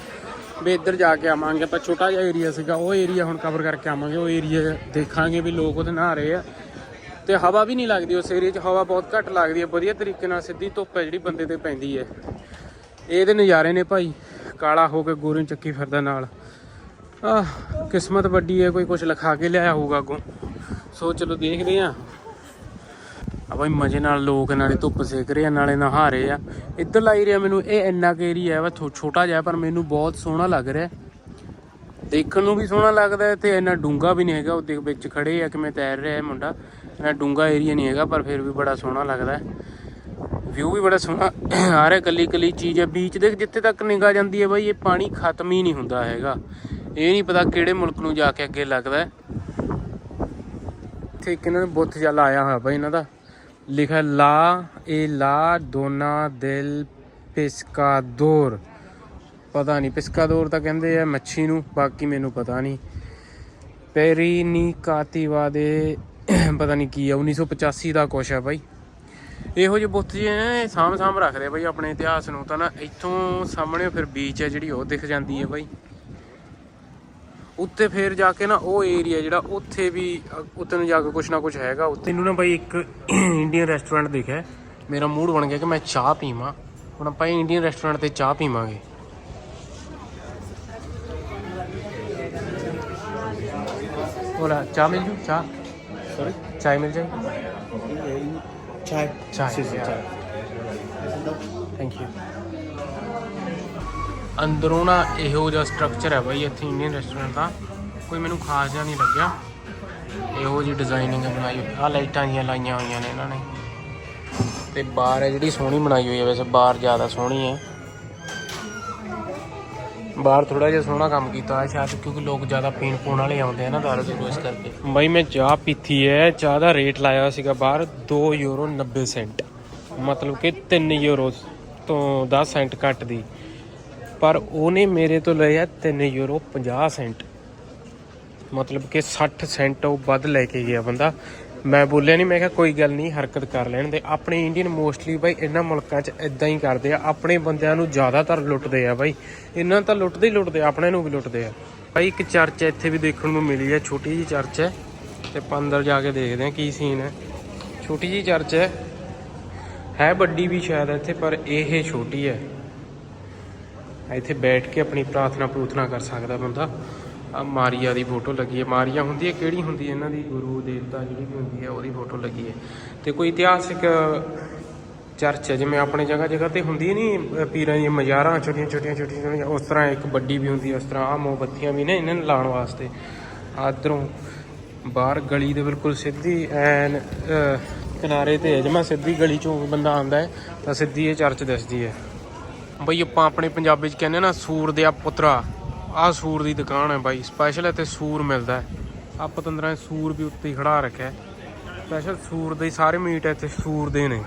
ਵੀ ਇੱਧਰ ਜਾ ਕੇ ਆਵਾਂਗੇ। ਆਪਾਂ ਛੋਟਾ ਜਿਹਾ ਏਰੀਆ ਸੀਗਾ, ਉਹ ਏਰੀਆ ਹੁਣ ਕਵਰ ਕਰਕੇ ਆਵਾਂਗੇ। ਉਹ ਏਰੀਆ ਦੇਖਾਂਗੇ ਵੀ ਲੋਕ ਉਹਦੇ ਨਹਾ ਰਹੇ ਆ। ਤੇ ਹਵਾ ਵੀ ਨਹੀਂ ਲੱਗਦੀ ਉਸ ਏਰੀਆ 'ਚ, ਹਵਾ ਬਹੁਤ ਘੱਟ ਲੱਗਦੀ ਹੈ, ਵਧੀਆ ਤਰੀਕੇ ਨਾਲ ਸਿੱਧੀ ਧੁੱਪ ਹੈ ਜਿਹੜੀ ਬੰਦੇ ਤੇ ਪੈਂਦੀ ਹੈ। ਇਹਦੇ ਨਜ਼ਾਰੇ ਨੇ ਭਾਈ, ਕਾਲਾ ਹੋ ਕੇ ਗੋਰੇ ਚੱਕੀ ਫਿਰਦਾ ਨਾਲ। ਆਹ, ਕਿਸਮਤ ਵੱਡੀ ਹੈ, ਕੋਈ ਕੁਝ ਲਿਖਾ ਕੇ ਲਿਆਇਆ ਹੋਊਗਾ ਅੱਗੋਂ। ਸੋ ਚਲੋ ਦੇਖਦੇ ਆਂ ਆ ਬਾਈ ਮਜੇ ਨਾਲ ਲੋਕ ਨਾਲੇ ਧੁੱਪ ਸੇਕ ਰਹੇ ਆ, ਨਾਲੇ ਨਹਾ ਰਹੇ ਆ। ਇੱਧਰਲਾ ਏਰੀਆ ਮੈਨੂੰ, ਇਹ ਇੰਨਾ ਕੁ ਏਰੀਆ ਵਾ ਛੋ- ਛੋਟਾ ਜਿਹਾ, ਪਰ ਮੈਨੂੰ ਬਹੁਤ ਸੋਹਣਾ ਲੱਗ ਰਿਹਾ। ਦੇਖਣ ਨੂੰ ਵੀ ਸੋਹਣਾ ਲੱਗਦਾ ਤੇ ਇੰਨਾ ਡੂੰਗਾ ਵੀ ਨਹੀਂ ਹੈਗਾ ਉਹਦੇ ਵਿੱਚ ਖੜੇ ਆ, ਕਿਵੇਂ ਤੈਰ ਰਿਹਾ ਹੈ ਮੁੰਡਾ। ਇੰਨਾ ਡੂੰਗਾ ਏਰੀਆ ਨਹੀਂ ਹੈਗਾ, ਪਰ ਫਿਰ ਵੀ ਬੜਾ ਸੋਹਣਾ ਲੱਗਦਾ ਵਿਊ ਵੀ ਬੜਾ ਸੋਹਣਾ। ਆ ਰਿਹਾ ਕੱਲੀ ਕੱਲੀ ਚੀਜ਼ ਹੈ। ਬੀਚ ਦੇ ਜਿੱਥੇ ਤੱਕ ਨਿਗਾਹ ਜਾਂਦੀ ਹੈ ਬਾਈ, ਇਹ ਪਾਣੀ ਖਤਮ ਹੀ ਨਹੀਂ ਹੁੰਦਾ ਹੈਗਾ। ਇਹ ਨਹੀਂ ਪਤਾ ਕਿਹੜੇ ਮੁਲਕ ਨੂੰ ਜਾ ਕੇ ਅੱਗੇ ਲੱਗਦਾ ਇੱਥੇ ਇੱਕ ਇਹਨਾਂ ਨੇ ਬੁੱਤ ਜਿਹਾ ਆਇਆ ਹੋਇਆ ਬਾਈ ਇਹਨਾਂ ਦਾ। ਲਿਖਿਆ ਲਾ, ਏ, ਲਾ, ਦੋਨਾ, ਦਿਲ, ਪਿਸਕਾਦੋਰ। ਪਤਾ ਨਹੀਂ, ਪਿਸਕਾਦੋਰ ਤਾਂ ਕਹਿੰਦੇ ਆ ਮੱਛੀ ਨੂੰ, ਬਾਕੀ ਮੈਨੂੰ ਪਤਾ ਨਹੀਂ। ਪੈਰੀਨੀਕਾਤੀਵਾ ਦੇ ਪਤਾ ਨਹੀਂ ਕੀ ਆ 1985 ਦਾ ਕੁਛ ਆ ਬਾਈ। ਇਹੋ ਜਿਹੇ ਬੁੱਤ ਜਿਹੇ ਨੇ ਇਹ ਸਾਂਭ ਸਾਂਭ ਰੱਖਦੇ ਬਾਈ ਆਪਣੇ ਇਤਿਹਾਸ ਨੂੰ। ਤਾਂ ਨਾ ਇੱਥੋਂ ਸਾਹਮਣੇ ਫਿਰ ਬੀਚ ਹੈ ਜਿਹੜੀ ਉਹ ਦਿਖ ਜਾਂਦੀ ਹੈ ਬਾਈ। ਉੱਤੇ ਫੇਰ ਜਾ ਕੇ ਨਾ ਉਹ ਏਰੀਆ ਜਿਹੜਾ ਉੱਥੇ ਵੀ ਅ, ਉੱਤੇ ਨੂੰ ਜਾ ਕੇ ਕੁਛ ਨਾ ਕੁਛ ਹੈਗਾ ਉੱਤੇ। ਨੂੰ ਨਾ ਬਾਈ ਇੱਕ ਇੰਡੀਅਨ ਰੈਸਟੋਰੈਂਟ ਦਿਖਿਆ। ਮੇਰਾ ਮੂਡ ਬਣ ਗਿਆ ਕਿ ਮੈਂ ਚਾਹ ਪੀਵਾਂ। ਹੁਣ ਆਪਾਂ ਇੰਡੀਅਨ ਰੈਸਟੋਰੈਂਟ ਤੇ ਚਾਹ ਪੀਵਾਂਗੇ। ਹੋਲਾ ਚਾਹ ਮਿਲ ਜੂ? ਚਾਹ? Chai. Chai, Yes, yes, yeah. chai. Thank you ਅੰਦਰੋਂ ਨਾ ਇਹੋ ਜਿਹਾ ਸਟਰਕਚਰ ਹੈ ਬਾਈ ਇੱਥੇ ਇੰਡੀਅਨ ਰੈਸਟੋਰੈਂਟ ਦਾ ਕੋਈ ਮੈਨੂੰ ਖਾਸ ਜਿਹਾ ਨਹੀਂ ਲੱਗਿਆ ਇਹੋ ਜਿਹੀ ਡਿਜ਼ਾਈਨਿੰਗ ਬਣਾਈ ਹੋਈ ਆ ਲਾਈਟਾਂ ਜੀਆਂ ਲਾਈਆਂ ਹੋਈਆਂ ਨੇ ਇਹਨਾਂ ਨੇ ਤੇ ਬਾਰ ਹੈ ਜਿਹੜੀ ਸੋਹਣੀ ਬਣਾਈ ਹੋਈ ਹੈ ਵੈਸੇ ਬਾਰ ਜ਼ਿਆਦਾ ਸੋਹਣੀ ਹੈ ਬਾਹਰ ਥੋੜਾ ਜਿਹਾ ਸੋਹਣਾ ਕੰਮ ਕੀਤਾ ਹੈ ਸ਼ਾਇਦ, ਕਿਉਂਕਿ ਲੋਕ ਜ਼ਿਆਦਾ ਪੀਣ ਪੂਣ ਵਾਲੇ ਆਉਂਦੇ ਆ ਨਾ ਦਾਰੂ ਦੀ ਇਸ ਕਰਕੇ। ਬਾਈ, ਮੈਂ ਚਾਹ ਪੀਤੀ ਹੈ, ਚਾਹ ਦਾ ਰੇਟ ਲਾਇਆ ਸੀਗਾ ਬਾਹਰ 2 ਯੂਰੋ 90 ਸੈਂਟ ਮਤਲਬ ਕਿ 3 ਯੂਰੋ ਤੋਂ 10 ਸੈਂਟ ਘੱਟ ਦੀ। ਪਰ ਉਹਨੇ ਮੇਰੇ ਤੋਂ ਲਿਆ 3 ਯੂਰੋ 50 ਸੈਂਟ ਮਤਲਬ ਕਿ 60 ਸੈਂਟ ਉਹ ਵੱਧ ਲੈ ਕੇ ਗਿਆ ਬੰਦਾ। ਮੈਂ ਬੋਲਿਆ ਨਹੀਂ ਮੈਂ ਕਿਹਾ ਕੋਈ ਗੱਲ ਨਹੀਂ ਹਰਕਤ ਕਰ ਲੈਣ ਦੇ। ਆਪਣੇ ਇੰਡੀਅਨ ਮੋਸਟਲੀ ਬਾਈ, ਇਹਨਾਂ ਮੁਲਕਾਂ 'ਚ ਇਦਾਂ ਹੀ ਕਰਦੇ ਆ। ਆਪਣੇ ਬੰਦਿਆਂ ਨੂੰ ਜ਼ਿਆਦਾਤਰ ਲੁੱਟਦੇ ਆ ਬਾਈ। ਇਹਨਾਂ ਤਾਂ ਲੁੱਟਦੇ ਹੀ ਲੁੱਟਦੇ ਆ, ਆਪਣੇ ਨੂੰ ਵੀ ਲੁੱਟਦੇ ਆ। ਬਾਈ, ਇੱਕ ਚਰਚ ਇੱਥੇ ਵੀ ਦੇਖਣ ਨੂੰ ਮਿਲੀ ਹੈ ਛੋਟੀ ਜੀ ਚਰਚ ਹੈ ਤੇ ਆਪਾਂ ਅੰਦਰ ਜਾ ਕੇ ਦੇਖਦੇ ਆ ਕੀ ਸੀਨ ਹੈ ਛੋਟੀ ਜੀ ਚਰਚ ਹੈ ਹੈ ਵੱਡੀ ਵੀ ਸ਼ਾਇਦ ਇੱਥੇ, ਪਰ ਇਹ ਛੋਟੀ ਹੈ ਇੱਥੇ ਬੈਠ ਕੇ ਆਪਣੀ ਪ੍ਰਾਰਥਨਾ ਪ੍ਰੂਥਨਾ ਕਰ ਸਕਦਾ ਬੰਦਾ। ਆ ਮਾਰੀਆ ਦੀ ਫੋਟੋ ਲੱਗੀ ਹੈ। ਮਾਰੀਆ ਹੁੰਦੀ ਹੈ ਕਿਹੜੀ ਹੁੰਦੀ ਹੈ? ਇਹਨਾਂ ਦੀ ਗੁਰੂ ਦੇਵਤਾ ਜਿਹੜੀ ਵੀ ਹੁੰਦੀ ਹੈ ਉਹਦੀ ਫੋਟੋ ਲੱਗੀ ਹੈ। ਤੇ ਕੋਈ ਇਤਿਹਾਸਿਕ ਚਰਚ ਹੈ ਜਿਵੇਂ ਆਪਣੇ ਜਗ੍ਹਾ ਜਗ੍ਹਾ ਤੇ ਹੁੰਦੀ ਨਹੀਂ ਪੀਰਾਂ ਦੀਆਂ ਮਜ਼ਾਰਾਂ ਛੋਟੀਆਂ ਛੋਟੀਆਂ ਛੋਟੀਆਂ ਛੋਟੀਆਂ, ਉਸ ਤਰ੍ਹਾਂ ਇੱਕ ਵੱਡੀ ਵੀ ਹੁੰਦੀ ਹੈ ਉਸ ਤਰ੍ਹਾਂ ਆ ਮੋਮਬੱਤੀਆਂ ਵੀ ਨੇ ਇਹਨਾਂ ਨੂੰ ਲਾਉਣ ਵਾਸਤੇ। ਆਦਰੋਂ ਬਾਹਰ ਗਲੀ ਦੇ ਬਿਲਕੁਲ ਸਿੱਧੀ ਐਨ ਕਿਨਾਰੇ ਤੇ ਹੈ ਜਮਾ ਸਿੱਧੀ ਗਲੀ ਚੋਂ ਬੰਦਾ ਆਉਂਦਾ ਹੈ ਤਾਂ ਸਿੱਧੀ ਇਹ ਚਰਚ ਦਿਸਦੀ ਹੈ। ਬਈ ਆਪਾਂ ਆਪਣੇ ਪੰਜਾਬੀ ਚ ਕਹਿੰਦੇ ਨਾ ਸੂਰ ਦੇ ਆ ਪੁੱਤਰਾ। ਆਹ ਸੂਰ ਦੀ ਦੁਕਾਨ ਹੈ ਬਾਈ ਸਪੈਸ਼ਲ ਇੱਥੇ ਸੂਰ ਮਿਲਦਾ ਹੈ। ਆ ਪਤੰਦਰਾਂ ਨੇ ਸੂਰ ਵੀ ਉੱਤੇ ਹੀ ਖੜਾ ਰੱਖਿਆ ਸਪੈਸ਼ਲ ਸੂਰ ਦੇ ਸਾਰੇ ਮੀਟ ਇੱਥੇ ਸੂਰ ਦੇ ਨੇ।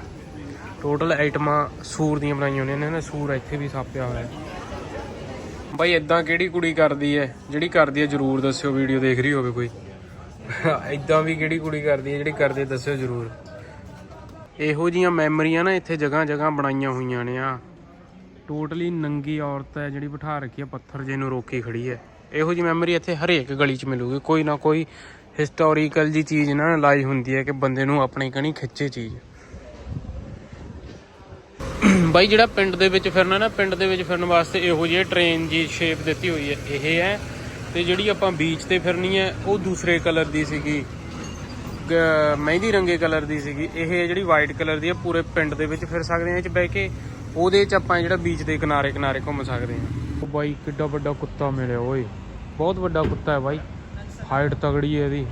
ਟੋਟਲ ਆਈਟਮਾਂ ਸੂਰ ਦੀਆਂ ਬਣਾਈਆਂ ਹੋਈਆਂ ਨੇ, ਇਹਨਾਂ ਨੇ ਸੂਰ ਇੱਥੇ ਵੀ ਸਾਪਿਆ ਹੋਇਆ ਹੈ। ਬਾਈ ਇਦਾਂ ਕਿਹੜੀ ਕੁੜੀ ਕਰਦੀ ਹੈ? ਜਿਹੜੀ ਕਰਦੀ ਹੈ, ਜਰੂਰ ਦੱਸਿਓ, ਵੀਡੀਓ ਦੇਖ ਰਹੀ ਹੋਵੇ ਕੋਈ। ਇਦਾਂ ਵੀ ਕਿਹੜੀ ਕੁੜੀ ਕਰਦੀ ਹੈ, ਜਿਹੜੀ ਕਰਦੀ ਹੈ ਦੱਸਿਓ ਜਰੂਰ। ਇਹੋ ਜੀਆਂ ਮੈਮਰੀਆਂ ਨਾ ਇੱਥੇ ਜਗ੍ਹਾ ਜਗ੍ਹਾ ਬਣਾਈਆਂ ਹੋਈਆਂ ਨੇ ਆ। ਟੋਟਲੀ ਨੰਗੀ ਔਰਤ ਹੈ, ਜਿਹੜੀ ਬਿਠਾ ਰੱਖੀ ਹੈ, ਪੱਥਰ ਜੇ ਨੂੰ ਰੋਕੀ ਖੜੀ ਹੈ। ਇਹੋ ਜੀ ਮੈਮਰੀ ਇੱਥੇ ਹਰੇਕ ਗਲੀ 'ਚ ਮਿਲੂਗੀ। ਕੋਈ ਨਾ ਕੋਈ ਹਿਸਟੋਰੀਕਲ ਜੀ ਚੀਜ਼ ਨਾ ਲਾਈ ਹੁੰਦੀ ਹੈ ਕਿ ਬੰਦੇ ਨੂੰ ਆਪਣੀ ਕਣੀ ਖਿੱਚੇ ਚੀਜ਼। ਬਾਈ ਜਿਹੜਾ ਪਿੰਡ ਦੇ ਵਿੱਚ ਫਿਰਨਾ ਨਾ, ਪਿੰਡ ਦੇ ਵਿੱਚ ਫਿਰਨ ਵਾਸਤੇ ਇਹੋ ਜਿਹੀ ਟ੍ਰੇਨ ਜੀ ਸ਼ੇਪ ਦਿੱਤੀ ਹੋਈ ਹੈ। ਇਹ ਹੈ ਤੇ ਜਿਹੜੀ ਆਪਾਂ ਬੀਚ ਤੇ ਫਿਰਨੀ ਹੈ, ਉਹ ਦੂਸਰੇ ਕਲਰ ਦੀ ਸੀਗੀ। ਮਹਿੰਦੀ ਰੰਗੇ ਕਲਰ ਦੀ ਸੀਗੀ। ਇਹ ਜਿਹੜੀ ਵਾਈਟ ਕਲਰ ਦੀ ਹੈ, ਪੂਰੇ ਪਿੰਡ ਦੇ ਵਿੱਚ ਫਿਰ ਸਕਦੇ ਹਾਂ, ਇਹ ਚ ਬਹਿ ਕੇ ਉਹਦੇ ਚ ਆਪਾਂ ਜਿਹੜਾ ਬੀਚ ਦੇ ਕਿਨਾਰੇ ਕਿਨਾਰੇ ਘੁੰਮ ਸਕਦੇ ਹਾਂ। ਉਹ ਬਾਈ ਕਿੱਡਾ ਵੱਡਾ ਕੁੱਤਾ ਮਿਲਿਆ ਓਏ। ਬਹੁਤ ਵੱਡਾ ਕੁੱਤਾ ਹੈ ਬਾਈ। ਹਾਈਟ ਤਗੜੀ ਹੈ ਇਹਦੀ।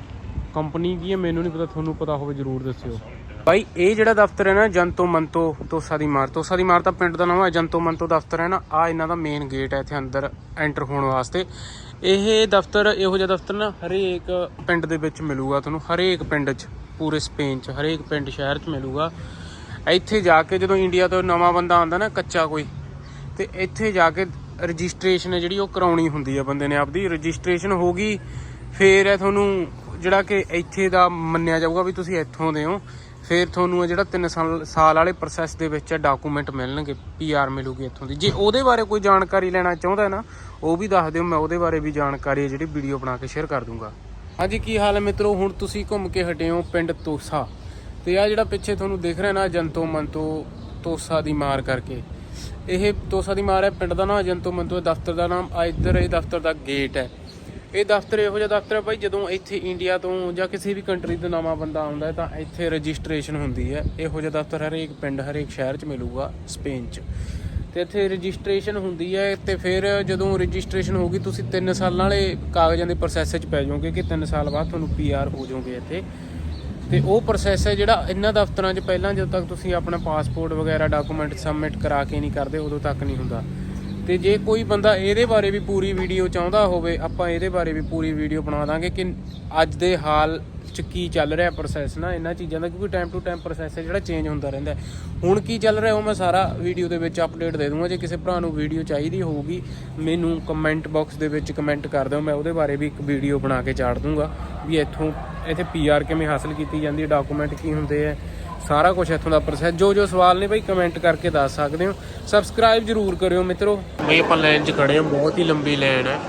ਕੰਪਨੀ ਕੀ ਹੈ ਮੈਨੂੰ ਨਹੀਂ ਪਤਾ ਤੁਹਾਨੂੰ ਪਤਾ ਹੋਵੇ ਜਰੂਰ ਦੱਸਿਓ। ਬਾਈ ਇਹ ਜਿਹੜਾ ਦਫ਼ਤਰ ਹੈ ਨਾ ਜੰਤੋ ਮੰਤੋ ਤੋਸਾ ਦੀ ਮਾਰ। ਤੋਸਾ ਦੀ ਮਾਰ ਤਾਂ ਪਿੰਡ ਦਾ ਨਾਮ ਹੈ ਜੰਤੋ ਮੰਤੋ ਦਫ਼ਤਰ ਹੈ ਨਾ। ਆ ਇਹਨਾਂ ਦਾ ਮੇਨ ਗੇਟ ਹੈ ਇੱਥੇ ਅੰਦਰ ਐਂਟਰ ਹੋਣ ਵਾਸਤੇ। ਇਹ ਦਫ਼ਤਰ ਇਹੋ ਜਿਹਾ ਦਫ਼ਤਰ ਨਾ ਹਰੇਕ ਪਿੰਡ ਦੇ ਵਿੱਚ ਮਿਲੂਗਾ ਤੁਹਾਨੂੰ। ਹਰੇਕ ਪਿੰਡ 'ਚ ਪੂਰੇ ਸਪੇਨ 'ਚ ਹਰੇਕ ਪਿੰਡ ਸ਼ਹਿਰ 'ਚ ਮਿਲੂਗਾ। ਇੱਥੇ ਜਾ ਕੇ ਜਦੋਂ ਇੰਡੀਆ ਤੋਂ ਨਵਾਂ ਬੰਦਾ ਆਉਂਦਾ ਨਾ ਕੱਚਾ ਕੋਈ, ਤੇ ਇੱਥੇ ਜਾ ਕੇ ਰਜਿਸਟ੍ਰੇਸ਼ਨ ਹੈ ਜਿਹੜੀ ਉਹ ਕਰਾਉਣੀ ਹੁੰਦੀ ਹੈ ਬੰਦੇ ਨੇ ਆਪਦੀ। ਰਜਿਸਟ੍ਰੇਸ਼ਨ ਹੋ ਗਈ, ਫੇਰ ਹੈ ਤੁਹਾਨੂੰ ਜਿਹੜਾ ਕਿ ਇੱਥੇ ਦਾ ਮੰਨਿਆ ਜਾਊਗਾ ਵੀ ਤੁਸੀਂ ਇੱਥੋਂ ਦੇ ਹੋ। ਫਿਰ ਤੁਹਾਨੂੰ ਇਹ ਜਿਹੜਾ 3 ਸਾਲ ਸਾਲ ਵਾਲੇ ਪ੍ਰੋਸੈਸ ਦੇ ਵਿੱਚ ਡਾਕੂਮੈਂਟ ਮਿਲਣਗੇ ਪੀਆਰ ਮਿਲੂਗੀ ਇੱਥੋਂ ਦੀ। ਜੇ ਉਹਦੇ ਬਾਰੇ ਕੋਈ ਜਾਣਕਾਰੀ ਲੈਣਾ ਚਾਹੁੰਦਾ ਨਾ, ਉਹ ਵੀ ਦੱਸ ਦਿਓ, ਮੈਂ ਉਹਦੇ ਬਾਰੇ ਵੀ ਜਾਣਕਾਰੀ ਹੈ ਜਿਹੜੀ ਵੀਡੀਓ ਬਣਾ ਕੇ ਸ਼ੇਅਰ ਕਰ ਦੂੰਗਾ। ਹਾਂਜੀ, ਕੀ ਹਾਲ ਹੈ ਮਿੱਤਰੋ? ਹੁਣ ਤੁਸੀਂ ਘੁੰਮ ਕੇ ਹਟੇ ਹੋ ਪਿੰਡ ਤੋਸਾ। ਤੇ ਆ ਜਿਹੜਾ ਪਿੱਛੇ ਤੁਹਾਨੂੰ ਦਿਖ ਰਿਹਾ ਨਾ ਜੰਤੋ ਮੰਤੋ ਤੋਸਾ ਦੀ ਮਾਰ ਕਰਕੇ, ਇਹ ਤੋਸਾ ਦੀ ਮਾਰ ਹੈ, ਪਿੰਡ ਦਾ ਨਾਮ ਜੰਤੋ ਮੰਤੋ ਹੈ, ਦਫ਼ਤਰ ਦਾ ਨਾਮ ਆ, ਇੱਧਰ ਇਹ ਦਫ਼ਤਰ ਦਾ ਗੇਟ ਹੈ। ਇਹ ਦਫ਼ਤਰ ਇਹੋ ਜਿਹਾ ਦਫ਼ਤਰ ਹੈ ਭਾਈ, ਜਦੋਂ ਇੱਥੇ ਇੰਡੀਆ ਤੋਂ ਜਾਂ ਕਿਸੇ ਵੀ ਕੰਟਰੀ ਤੋਂ ਨਵਾਂ ਬੰਦਾ ਆਉਂਦਾ ਹੈ, ਤਾਂ ਇੱਥੇ ਰਜਿਸਟ੍ਰੇਸ਼ਨ ਹੁੰਦੀ ਹੈ। ਇਹੋ ਜਿਹਾ ਦਫ਼ਤਰ ਹਰੇਕ ਪਿੰਡ, ਹਰੇਕ ਸ਼ਹਿਰ 'ਚ ਮਿਲੂਗਾ ਸਪੇਨ 'ਚ। ਤੇ ਇੱਥੇ ਰਜਿਸਟ੍ਰੇਸ਼ਨ ਹੁੰਦੀ ਹੈ ਤੇ ਫਿਰ ਜਦੋਂ ਰਜਿਸਟ੍ਰੇਸ਼ਨ ਹੋਗੀ ਤੁਸੀਂ 3 ਸਾਲਾਂ ਵਾਲੇ ਕਾਗਜ਼ਾਂ ਦੇ ਪ੍ਰੋਸੈਸ 'ਚ ਪੈ ਜਾਓਗੇ ਕਿ 3 ਸਾਲ ਬਾਅਦ ਤੁਹਾਨੂੰ ਪੀਆਰ ਹੋ ਜਾਓਗੇ ਇੱਥੇ। ਤੇ ਉਹ ਪ੍ਰੋਸੈਸ ਹੈ ਜਿਹੜਾ ਇਹਨਾਂ ਦਫ਼ਤਰਾਂ 'ਚ ਪਹਿਲਾਂ ਜਦੋਂ ਤੱਕ ਤੁਸੀਂ ਆਪਣਾ ਪਾਸਪੋਰਟ ਵਗੈਰਾ ਡਾਕੂਮੈਂਟ ਸਬਮਿਟ ਕਰਾ ਕੇ ਨਹੀਂ ਕਰਦੇ, ਉਦੋਂ ਤੱਕ ਨਹੀਂ ਹੁੰਦਾ। ਤੇ ਜੇ ਕੋਈ ਬੰਦਾ ਇਹਦੇ ਬਾਰੇ ਵੀ ਪੂਰੀ ਵੀਡੀਓ ਚਾਹੁੰਦਾ ਹੋਵੇ, ਆਪਾਂ ਇਹਦੇ ਬਾਰੇ ਵੀ ਪੂਰੀ ਵੀਡੀਓ ਬਣਾ ਦਾਂਗੇ ਕਿ ਅੱਜ ਦੇ ਹਾਲ ਚ ਕੀ ਚੱਲ ਰਿਹਾ ਪ੍ਰੋਸੈਸ ਨਾ, ਇਹਨਾਂ ਚੀਜ਼ਾਂ ਦਾ, ਕਿਉਂਕਿ ਟਾਈਮ ਟੂ ਟਾਈਮ ਪ੍ਰੋਸੈਸ ਹੈ ਜਿਹੜਾ ਚੇਂਜ ਹੁੰਦਾ ਰਹਿੰਦਾ ਹੁਣ ਕੀ ਚੱਲ ਰਿਹਾ ਉਹ ਮੈਂ ਸਾਰਾ ਵੀਡੀਓ ਦੇ ਵਿੱਚ ਅਪਡੇਟ ਦੇ ਦੂੰਗਾ। ਜੇ ਕਿਸੇ ਭਰਾ ਨੂੰ ਵੀਡੀਓ ਚਾਹੀਦੀ ਹੋਊਗੀ, ਮੈਨੂੰ ਕਮੈਂਟ ਬਾਕਸ ਦੇ ਵਿੱਚ ਕਮੈਂਟ ਕਰ ਦਿਓ, ਮੈਂ ਉਹਦੇ ਬਾਰੇ ਵੀ ਇੱਕ ਵੀਡੀਓ ਬਣਾ ਕੇ ਚਾੜ ਦੂੰਗਾ ਵੀ ਇੱਥੋਂ ਇੱਥੇ ਪੀਆਰ ਕਿਵੇਂ ਹਾਸਲ ਕੀਤੀ ਜਾਂਦੀ ਹੈ ਡਾਕੂਮੈਂਟ ਕੀ ਹੁੰਦੇ ਆ ਸਾਰਾ ਕੁਝ ਇੱਥੋਂ ਦਾ ਪ੍ਰੋਸੈਸ ਜੋ ਜੋ ਸਵਾਲ ਨੇ ਬਈ ਕਮੈਂਟ ਕਰਕੇ ਦੱਸ ਸਕਦੇ ਹੋ। ਸਬਸਕ੍ਰਾਈਬ ਜਰੂਰ ਕਰਿਓ ਮਿੱਤਰੋ। ਬਈ ਆਪਾਂ ਲਾਈਨ 'ਚ ਖੜੇ ਹਾਂ, ਬਹੁਤ ਹੀ ਲੰਬੀ ਲਾਈਨ ਹੈ।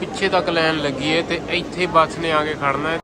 ਪਿੱਛੇ ਤੱਕ ਲਾਈਨ ਲੱਗੀ ਹੈ ਤੇ ਇੱਥੇ ਬੱਸ ਨੇ ਆ ਕੇ ਖੜਨਾ ਹੈ।